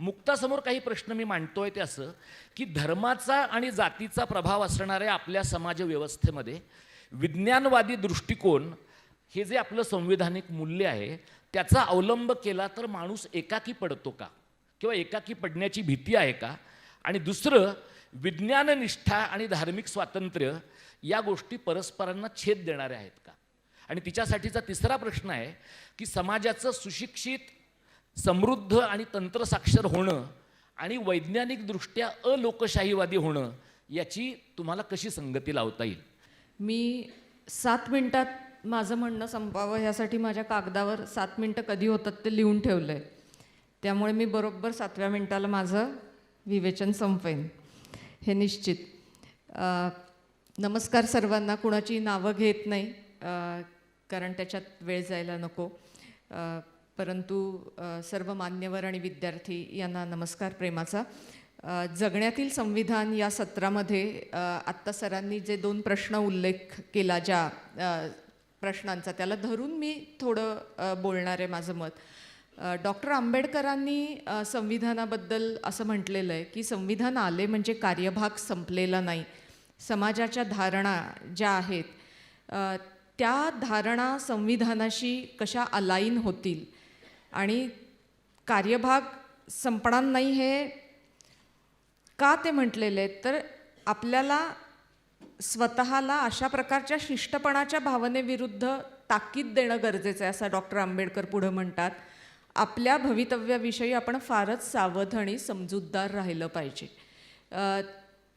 मुक्तासमोर काही प्रश्न मी मांडतोय ते असं की धर्माचा आणि जातीचा प्रभाव असणाऱ्या आपल्या समाज व्यवस्थेमध्ये विज्ञानवादी दृष्टिकोन हे जे आपलं संविधानिक मूल्य आहे त्याचा अवलंब केला तर माणूस एकाकी पडतो का? किंवा एकाकी पडण्याची भीती आहे का? आणि दुसरं विज्ञाननिष्ठा आणि धार्मिक स्वातंत्र्य या गोष्टी परस्परांना छेद देणाऱ्या आहेत का? आणि तिच्यासाठीचा तिसरा प्रश्न आहे की समाजाचं सुशिक्षित समृद्ध आणि तंत्रसाक्षर होणं आणि वैज्ञानिकदृष्ट्या अलोकशाहीवादी होणं याची तुम्हाला कशी संगती लावता येईल? मी सात मिनटात माझं म्हणणं संपावं ह्यासाठी माझ्या कागदावर सात मिनटं कधी होतात ते लिहून ठेवलं आहे त्यामुळे मी बरोबर सातव्या मिनटाला माझं विवेचन संपवेन हे निश्चित. नमस्कार सर्वांना कुणाची नावं घेत नाही कारण त्याच्यात वेळ जायला नको. आ, परंतु सर्व मान्यवर आणि विद्यार्थी यांना नमस्कार प्रेमाचा. जगण्यातील संविधान या सत्रामध्ये आत्ता सरांनी जे दोन प्रश्न उल्लेख केला ज्या प्रश्नांचा त्याला धरून मी थोडं बोलणार आहे माझं मत. डॉक्टर आंबेडकरांनी संविधानाबद्दल असं म्हटलेलं आहे की संविधान आले म्हणजे कार्यभाग संपलेला नाही. समाजाच्या धारणा ज्या आहेत त्या धारणा संविधानाशी कशा अलाईन होतील? आणि कार्यभाग संपणार नाही हे का ते म्हटलेले आहेत? तर आपल्याला स्वतःला अशा प्रकारच्या शिष्टपणाच्या भावनेविरुद्ध ताकीद देणं गरजेचं आहे असं डॉक्टर आंबेडकर पुढं म्हणतात. आपल्या भवितव्याविषयी आपण फारच सावध आणि समजूतदार राहिलं पाहिजे.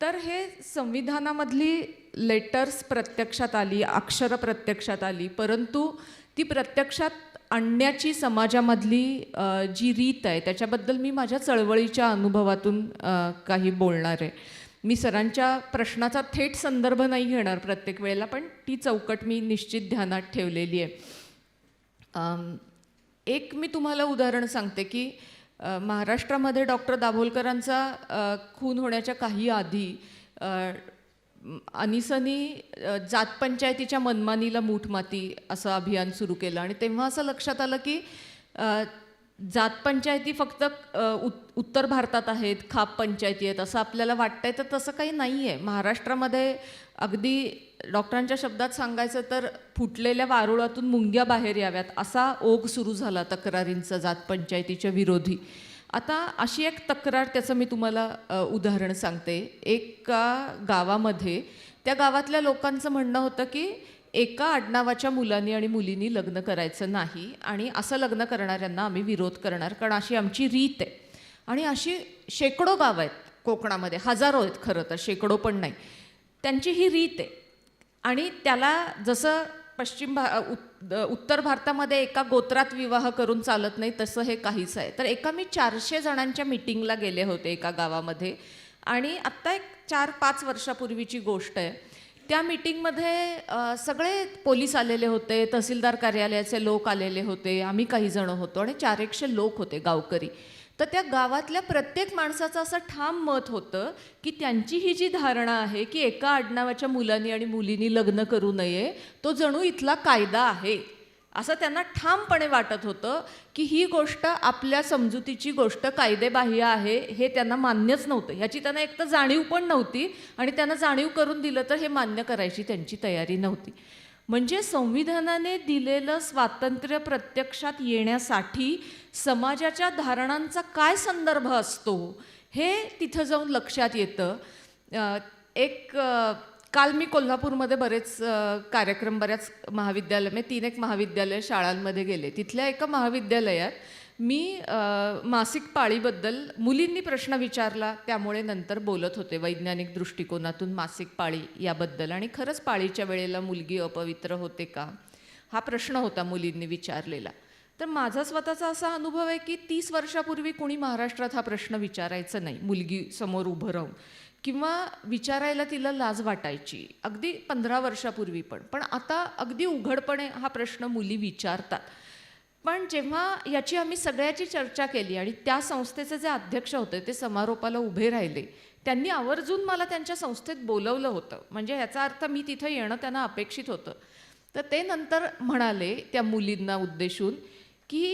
तर हे संविधानामधली लेटर्स प्रत्यक्षात आली अक्षरं प्रत्यक्षात आली परंतु ती प्रत्यक्षात आणण्याची समाजामधली जी रीत आहे त्याच्याबद्दल मी माझ्या चळवळीच्या अनुभवातून काही बोलणार आहे. मी सरांच्या प्रश्नाचा थेट संदर्भ नाही घेणार प्रत्येक वेळेला पण ती चौकट मी निश्चित ध्यानात ठेवलेली आहे. एक मी तुम्हाला उदाहरण सांगते की महाराष्ट्रामध्ये डॉक्टर दाभोलकरांचा खून होण्याच्या काही आधी अनिसनी जातपंचायतीच्या मनमानीला मूठमाती असं अभियान सुरू केलं. आणि तेव्हा असं लक्षात आलं की जातपंचायती जात पंचायती फक्त उत उत्तर भारतात आहेत खाप पंचायती आहेत असं आपल्याला वाटतंय तर तसं काही नाही आहे महाराष्ट्रामध्ये अगदी डॉक्टरांच्या शब्दात सांगायचं तर फुटलेल्या वारुळातून मुंग्या बाहेर याव्यात असा ओघ सुरू झाला तक्रारींचा जात पंचायतीच्या विरोधी. आता अशी एक तक्रार त्याचं मी तुम्हाला उदाहरण सांगते. एका गावामध्ये त्या गावातल्या लोकांचं म्हणणं होतं की एका आडनावाच्या मुलांनी आणि मुलींनी लग्न करायचं नाही आणि असं लग्न करणाऱ्यांना आम्ही विरोध करणार कारण अशी आमची रीत आहे. आणि अशी शेकडो गावं आहेत कोकणामध्ये हजारो आहेत खरं तर शेकडो पण नाही. त्यांची ही रीत आहे. आणि त्याला जसं पश्चिम भा उत्तर भारतामध्ये एका गोत्रात विवाह करून चालत नाही तसं हे काहीच आहे. तर एका मी चारशे जणांच्या मिटिंगला गेले होते एका गावामध्ये. आणि आत्ता एक चार पाच वर्षापूर्वीची गोष्ट आहे. त्या मिटिंगमध्ये सगळे पोलीस आलेले होते तहसीलदार कार्यालयाचे लोक आलेले होते आम्ही काही जण होतो आणि चार एकशे लोक होते गावकरी. तर त्या गावातल्या प्रत्येक माणसाचं असं ठाम मत होतं की त्यांची ही जी धारणा आहे की एका आडनावाच्या मुलांनी आणि मुलींनी लग्न करू नये तो जणू इथला कायदा आहे. असं त्यांना ठामपणे वाटत होतं की ही गोष्ट आपल्या समजुतीची गोष्ट कायदेबाह्य आहे हे त्यांना मान्यच नव्हतं. ह्याची त्यांना एक तर जाणीव पण नव्हती आणि त्यांना जाणीव करून दिलं तर हे मान्य करायची त्यांची तयारी नव्हती. म्हणजे संविधानाने दिलेलं स्वातंत्र्य प्रत्यक्षात येण्यासाठी समाजाच्या धारणांचा काय संदर्भ असतो हे तिथं जाऊन लक्षात येतं. एक काल मी कोल्हापूरमध्ये बरेच कार्यक्रम बऱ्याच महाविद्यालय म्हणजे तीन एक महाविद्यालय शाळांमध्ये गेले. तिथल्या एका महाविद्यालयात मी मासिक पाळीबद्दल मुलींनी प्रश्न विचारला त्यामुळे नंतर बोलत होते वैज्ञानिक दृष्टिकोनातून मासिक पाळी याबद्दल. आणि खरंच पाळीच्या वेळेला मुलगी अपवित्र होते का? हा प्रश्न होता मुलींनी विचारलेला. तर माझा स्वतःचा असा अनुभव आहे की तीस वर्षापूर्वी कोणी महाराष्ट्रात हा प्रश्न विचारायचा नाही मुलगी समोर उभं राहून. किंवा विचारायला तिला लाज वाटायची अगदी पंधरा वर्षापूर्वी पण. पण आता अगदी उघडपणे हा प्रश्न मुली विचारतात. पण जेव्हा याची आम्ही सगळ्याची चर्चा केली आणि त्या संस्थेचे जे अध्यक्ष होते ते समारोपाला उभे राहिले त्यांनी आवर्जून मला त्यांच्या संस्थेत बोलवलं होतं. म्हणजे ह्याचा अर्थ मी तिथं येणं त्यांना अपेक्षित होतं. तर ते नंतर म्हणाले त्या मुलींना उद्देशून की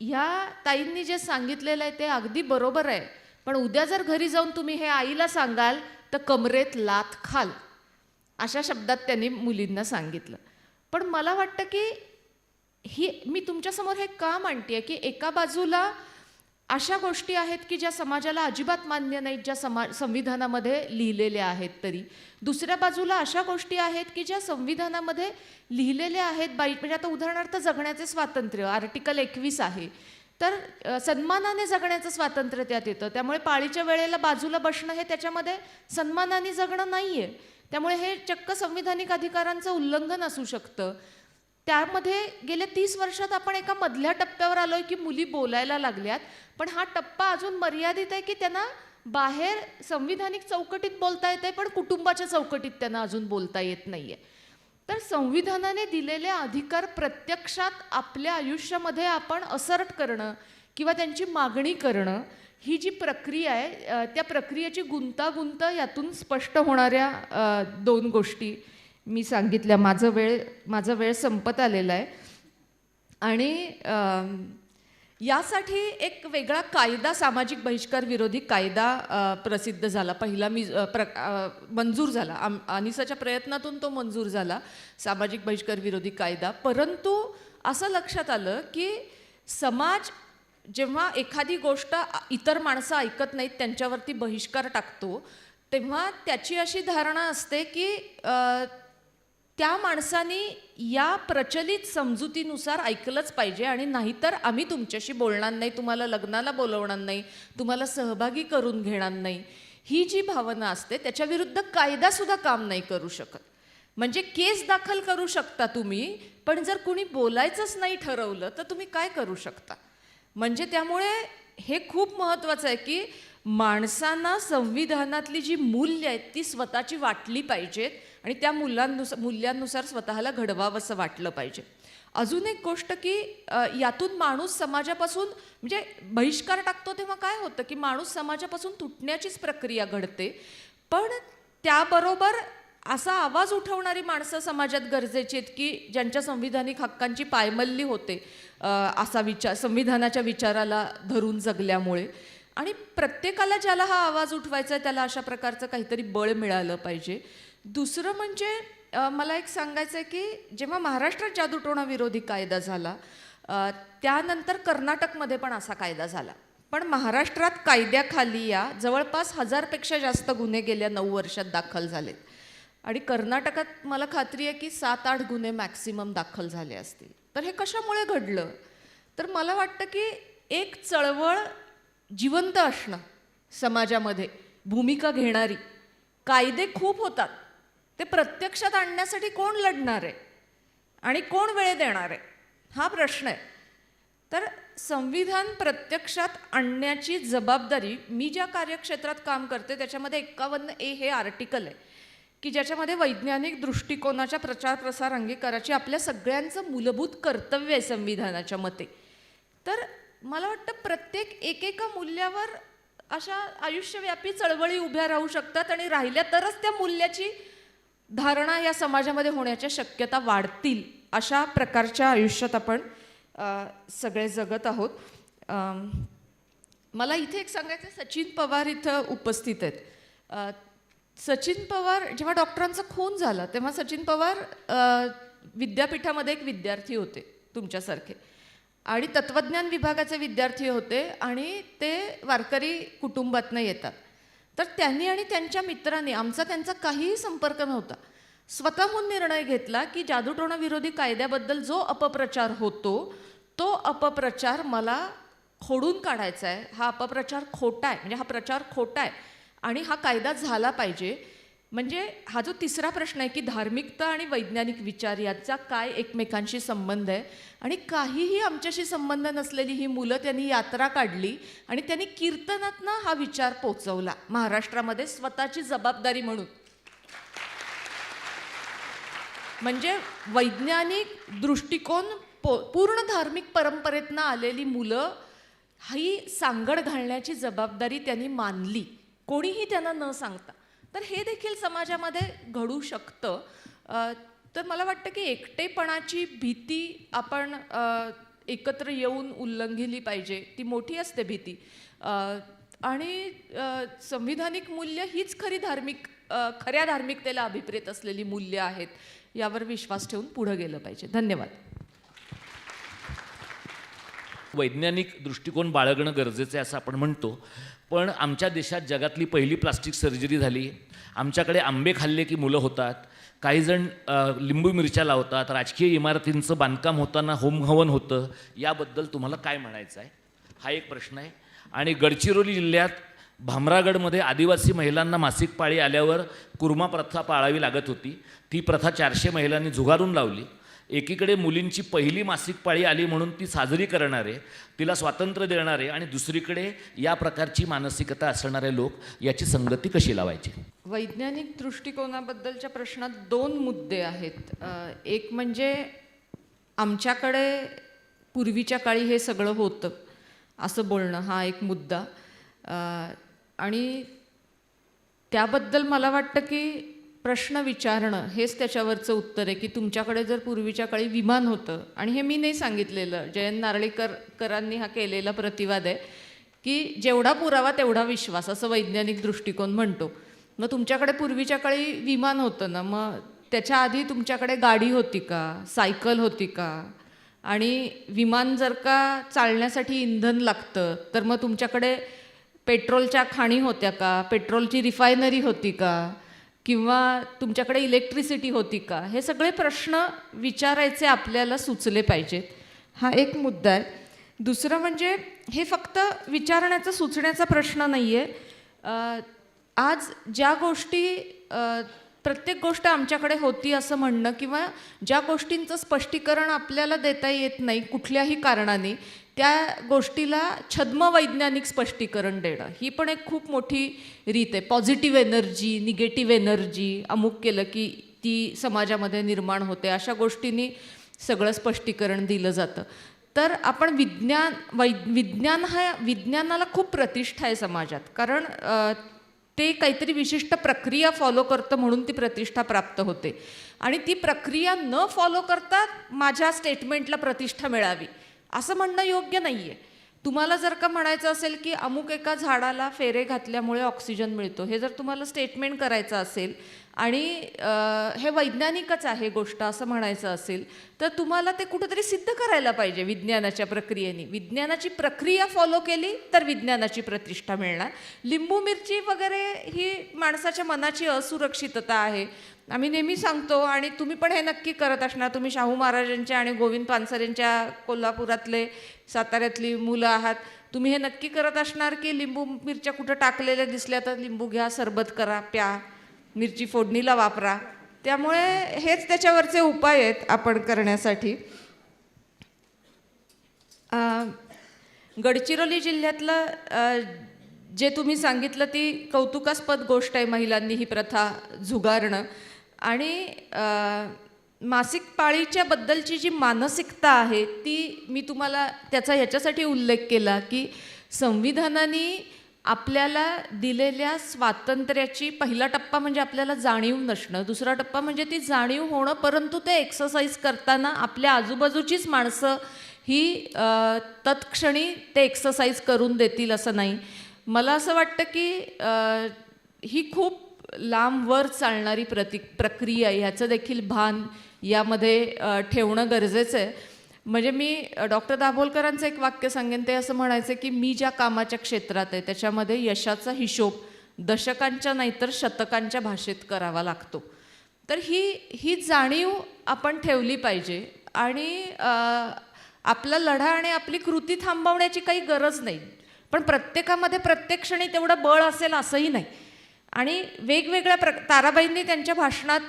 ह्या ताईंनी जे सांगितलेलं आहे ते अगदी बरोबर आहे पण उद्या जर घरी जाऊन तुम्ही हे आईला सांगाल तर कमरेत लात खाल अशा शब्दात त्यांनी मुलींना सांगितलं. पण मला वाटतं की ही मी तुमच्यासमोर हे का मांडते की एका बाजूला अशा गोष्टी आहेत की ज्या समाजाला अजिबात मान्य नाहीत ज्या समा संविधानामध्ये लिहिलेल्या आहेत तरी. दुसऱ्या बाजूला अशा गोष्टी आहेत की ज्या संविधानामध्ये लिहिलेल्या आहेत बाई म्हणजे आता उदाहरणार्थ जगण्याचे स्वातंत्र्य आर्टिकल एकवीस आहे. तर सन्मानाने जगण्याचं स्वातंत्र्य त्यात येतं. त्यामुळे पाळीच्या वेळेला बाजूला बसणं हे त्याच्यामध्ये सन्मानाने जगणं नाही आहे त्यामुळे हे चक्क संविधानिक अधिकारांचं उल्लंघन असू शकतं. त्यामध्ये गेल्या तीस वर्षात आपण एका मधल्या टप्प्यावर आलोय की मुली बोलायला लागल्यात पण हा टप्पा अजून मर्यादित आहे की त्यांना बाहेर संविधानिक चौकटीत बोलता येते पण कुटुंबाच्या चौकटीत त्यांना अजून बोलता येत नाहीये. तर संविधानाने दिलेले अधिकार प्रत्यक्षात आपल्या आयुष्यामध्ये आपण असर्ट करणं किंवा त्यांची मागणी करणं ही जी प्रक्रिया आहे त्या प्रक्रियेची गुंतागुंत यातून स्पष्ट होणाऱ्या दोन गोष्टी. मी सांगितल्या माझं वेळ माझा वेळ संपत आलेला आहे. आणि यासाठी एक वेगळा कायदा सामाजिक बहिष्कार विरोधी कायदा प्रसिद्ध झाला. पहिला मी प्र मंजूर झाला. आम अनिसाच्या प्रयत्नातून तो मंजूर झाला सामाजिक बहिष्कार विरोधी कायदा. परंतु असं लक्षात आलं की समाज जेव्हा एखादी गोष्ट इतर माणसं ऐकत नाहीत त्यांच्यावरती बहिष्कार टाकतो तेव्हा त्याची अशी धारणा असते की त्या माणसानी या प्रचलित समजुतीनुसार ऐकलंच पाहिजे आणि नाहीतर आम्ही तुमच्याशी बोलणार नाही तुम्हाला लग्नाला बोलवणार नाही तुम्हाला सहभागी करून घेणार नाही. ही जी भावना असते त्याच्याविरुद्ध कायदासुद्धा काम नाही करू शकत. म्हणजे केस दाखल करू शकता तुम्ही पण जर कुणी बोलायचंच नाही ठरवलं तर तुम्ही काय करू शकता? म्हणजे त्यामुळे हे खूप महत्त्वाचं आहे की माणसांना संविधानातली जी मूल्य आहेत ती स्वतःची वाटली पाहिजेत. आणि त्या मुलांनुसार मूल्यांनुसार स्वतःला घडवावंसं वाटलं पाहिजे. अजून एक गोष्ट की यातून माणूस समाजापासून म्हणजे बहिष्कार टाकतो तेव्हा काय होतं की माणूस समाजापासून तुटण्याचीच प्रक्रिया घडते. पण त्याबरोबर असा आवाज उठवणारी माणसं समाजात गरजेची आहेत की ज्यांच्या संविधानिक हक्कांची पायमल्ली होते असा विचार संविधानाच्या विचाराला धरून जगल्यामुळे. आणि प्रत्येकाला ज्याला हा आवाज उठवायचा आहे त्याला अशा प्रकारचं काहीतरी बळ मिळालं पाहिजे. दुसरं म्हणजे मला एक सांगायचं आहे की जेव्हा महाराष्ट्रात जादूटोणा विरोधी कायदा झाला त्यानंतर कर्नाटकमध्ये पण असा कायदा झाला. पण महाराष्ट्रात कायद्याखाली या जवळपास हजारपेक्षा जास्त गुन्हे गेल्या नऊ वर्षात दाखल झालेत. आणि कर्नाटकात मला खात्री आहे की सात आठ गुन्हे मॅक्सिमम दाखल झाले असतील. तर हे कशामुळे घडलं? तर मला वाटतं की एक चळवळ जिवंत असणं समाजामध्ये भूमिका घेणारी कायदे खूप होतात. ते प्रत्यक्षात आणण्यासाठी कोण लढणार आहे आणि कोण वेळ देणार? आहे हा प्रश्न आहे. तर संविधान प्रत्यक्षात आणण्याची जबाबदारी मी ज्या कार्यक्षेत्रात काम करते त्याच्यामध्ये एक्कावन्न ए हे आर्टिकल आहे की ज्याच्यामध्ये वैज्ञानिक दृष्टिकोनाच्या प्रचार प्रसार अंगीकाराची आपल्या सगळ्यांचं मूलभूत कर्तव्य आहे संविधानाच्या मते. तर मला वाटतं प्रत्येक एकेका मूल्यावर अशा आयुष्यव्यापी चळवळी उभ्या राहू शकतात आणि राहिल्या तरच त्या मूल्याची धारणा या समाजामध्ये होण्याच्या शक्यता वाढतील अशा प्रकारच्या आयुष्यात आपण सगळे जगत आहोत. मला इथे एक सांगायचं सचिन पवार इथं उपस्थित आहेत. सचिन पवार जेव्हा डॉक्टरांचा खून झाला तेव्हा सचिन पवार विद्यापीठामध्ये एक विद्यार्थी होते तुमच्यासारखे. आणि तत्वज्ञान विभागाचे विद्यार्थी होते आणि ते वारकरी कुटुंबातनं येतात. तर त्यांनी आणि त्यांच्या मित्रांनी आमचा त्यांचा काहीही संपर्क नव्हता. स्वतःहून निर्णय घेतला की जादूटोणाविरोधी कायद्याबद्दल जो अपप्रचार होतो तो अपप्रचार मला खोडून काढायचा आहे हा अपप्रचार खोटा आहे म्हणजे हा प्रचार खोटा आहे आणि हा कायदा झाला पाहिजे. म्हणजे हा जो तिसरा प्रश्न आहे की धार्मिकता आणि वैज्ञानिक विचार याचा काय एकमेकांशी संबंध आहे? आणि काहीही आमच्याशी संबंध नसलेली ही मुलं त्यांनी यात्रा काढली आणि त्यांनी कीर्तनातनं हा विचार पोचवला. महाराष्ट्रामध्ये स्वतःची जबाबदारी म्हणून. म्हणजे वैज्ञानिक दृष्टिकोन पो पूर्ण धार्मिक परंपरेतनं आलेली मुलं ही सांगड घालण्याची जबाबदारी त्यांनी मानली. कोणीही त्यांना न सांगता. तर हे देखील समाजामध्ये घडू शकतं. तर मला वाटतं की एकटेपणाची भीती आपण एकत्र येऊन उल्लंघिली पाहिजे. ती मोठी असते भीती. आणि संविधानिक मूल्य हीच खरी धार्मिक खऱ्या धार्मिकतेला अभिप्रेत असलेली मूल्य आहेत. यावर विश्वास ठेवून पुढं गेलं पाहिजे. धन्यवाद. वैज्ञानिक दृष्टिकोन बाळगणं गरजेचं आहे असं आपण म्हणतो. पण आमच्या देशात जगातली पहिली प्लास्टिक सर्जरी झाली. आमच्याकडे आंबे खाल्ले की मुलं होतात. काही जण लिंबू मिरच्या लावतात. राजकीय इमारतींचं बांधकाम होताना होमहवन होतं. याबद्दल तुम्हाला काय म्हणायचं आहे? हा एक प्रश्न आहे. आणि गडचिरोली जिल्ह्यात भामरागडमध्ये आदिवासी महिलांना मासिक पाळी आल्यावर कुर्मा प्रथा पाळावी लागत होती. ती प्रथा चारशे महिलांनी झुगारून लावली. एकीकडे मुलींची पहिली मासिक पाळी आली म्हणून ती साजरी करणारे तिला स्वातंत्र्य देणारे आणि दुसरीकडे या प्रकारची मानसिकता असणारे लोक याची संगती कशी लावायची? वैज्ञानिक दृष्टिकोनाबद्दलच्या प्रश्नात दोन मुद्दे आहेत. एक म्हणजे आमच्याकडे पूर्वीच्या काळी हे सगळं होतं असं बोलणं हा एक मुद्दा. आणि त्याबद्दल मला वाटतं की प्रश्न विचारणं हेच त्याच्यावरचं उत्तर आहे की तुमच्याकडे जर पूर्वीच्या काळी विमान होतं आणि हे मी नाही सांगितलेलं जयंत नारळीकर करांनी हा केलेला प्रतिवाद आहे की जेवढा पुरावा तेवढा विश्वास असं वैज्ञानिक दृष्टिकोन म्हणतो. मग तुमच्याकडे पूर्वीच्या काळी विमान होतं ना मग त्याच्या आधी तुमच्याकडे गाडी होती का सायकल होती का? आणि विमान जर का चालण्यासाठी इंधन लागतं तर मग तुमच्याकडे पेट्रोलच्या खाणी होत्या का? पेट्रोलची रिफायनरी होती का? किंवा तुमच्याकडे इलेक्ट्रिसिटी होती का? हे सगळे प्रश्न विचारायचे आपल्याला सुचले पाहिजेत. हा एक मुद्दा आहे. दुसरं म्हणजे हे फक्त विचारण्याचा सुचण्याचा प्रश्न नाही आहे आज ज्या गोष्टी प्रत्येक गोष्ट आमच्याकडे होती असं म्हणणं किंवा ज्या गोष्टींचं स्पष्टीकरण आपल्याला देता येत नाही कुठल्याही कारणाने त्या गोष्टीला छद्म वैज्ञानिक स्पष्टीकरण देणं ही पण एक खूप मोठी रीत आहे. पॉझिटिव्ह एनर्जी निगेटिव्ह एनर्जी अमुक केलं की ती समाजामध्ये निर्माण होते अशा गोष्टींनी सगळं स्पष्टीकरण दिलं जातं. तर आपण विज्ञान वै विज्ञान हा विज्ञानाला खूप प्रतिष्ठा आहे समाजात. कारण ते काहीतरी विशिष्ट प्रक्रिया फॉलो करतं म्हणून ती प्रतिष्ठा प्राप्त होते. आणि ती प्रक्रिया न फॉलो करता माझ्या स्टेटमेंटला प्रतिष्ठा मिळावी. असं म्हणणं योग्य नाही आहे तुम्हाला जर का म्हणायचं असेल की अमुक एका झाडाला फेरे घातल्यामुळे ऑक्सिजन मिळतो हे जर तुम्हाला स्टेटमेंट करायचं असेल आणि हे वैज्ञानिकच आहे गोष्ट असं म्हणायचं असेल तर तुम्हाला ते कुठंतरी सिद्ध करायला पाहिजे विज्ञानाच्या प्रक्रियेने. विज्ञानाची प्रक्रिया फॉलो केली तर विज्ञानाची प्रतिष्ठा मिळणार. लिंबू मिरची वगैरे ही माणसाच्या मनाची असुरक्षितता आहे. आम्ही नेहमी सांगतो आणि तुम्ही पण हे नक्की करत असणार. तुम्ही शाहू महाराजांच्या आणि गोविंद पानसरेंच्या कोल्हापुरातले साताऱ्यातली मुलं आहात. तुम्ही हे नक्की करत असणार की लिंबू मिरच्या कुठं टाकलेल्या दिसल्या तर लिंबू घ्या सरबत करा प्या मिरची फोडणीला वापरा. त्यामुळे हेच त्याच्यावरचे उपाय आहेत आपण करण्यासाठी. गडचिरोली जिल्ह्यातलं जे तुम्ही सांगितलं ती कौतुकास्पद गोष्ट आहे महिलांनी ही प्रथा झुगारणं. आणि मासिक पाळीच्या बद्दलची जी मानसिकता आहे ती मी तुम्हाला त्याचा ह्याच्यासाठी उल्लेख केला की संविधानाने आपल्याला दिलेल्या स्वातंत्र्याची पहिला टप्पा म्हणजे आपल्याला जाणीव नसणं दुसरा टप्पा म्हणजे ती जाणीव होणं परंतु ते एक्सरसाइज करताना आपल्या आजूबाजूचीच माणसं ही तत्क्षणी ते एक्सरसाइज करून देतील असं नाही. मला असं वाटतं की ही खूप लांबवर चालणारी प्रति प्रक्रिया ह्याचं देखील भान यामध्ये ठेवणं गरजेचं आहे. म्हणजे मी डॉक्टर दाभोलकरांचं एक वाक्य सांगेन ते असं म्हणायचं की मी ज्या कामाच्या क्षेत्रात आहे त्याच्यामध्ये यशाचा हिशोब दशकांच्या नाहीतर शतकांच्या भाषेत करावा लागतो. तर ही ही जाणीव आपण ठेवली पाहिजे आणि आपला लढा आणि आपली कृती थांबवण्याची काही गरज नाही. पण प्रत्येकामध्ये प्रत्येक क्षणी तेवढं बळ असेल असंही नाही. आणि वेगवेगळ्या प्र ताराबाईंनी त्यांच्या भाषणात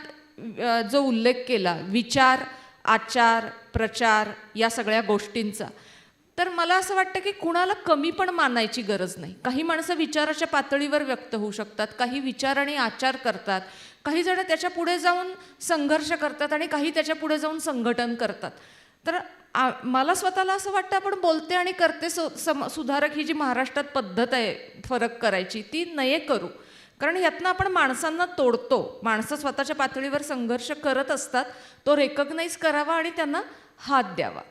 जो उल्लेख केला विचार आचार प्रचार या सगळ्या गोष्टींचा. तर मला असं वाटतं की कुणाला कमी पण मानायची गरज नाही. काही माणसं विचाराच्या पातळीवर व्यक्त होऊ शकतात काही विचार आणि आचार करतात काही जण त्याच्या पुढे जाऊन संघर्ष करतात आणि काही त्याच्या पुढे जाऊन संघटन करतात. तर आ- मला स्वतःला असं वाटतं आपण बोलते आणि करते सु सम सुधारक ही जी महाराष्ट्रात पद्धत आहे फरक करायची ती नये करू. कारण यातनं आपण माणसांना तोडतो. माणसं स्वतःच्या पातळीवर संघर्ष करत असतात. तो रेकग्नाईज करावा आणि त्यांना हात द्यावा.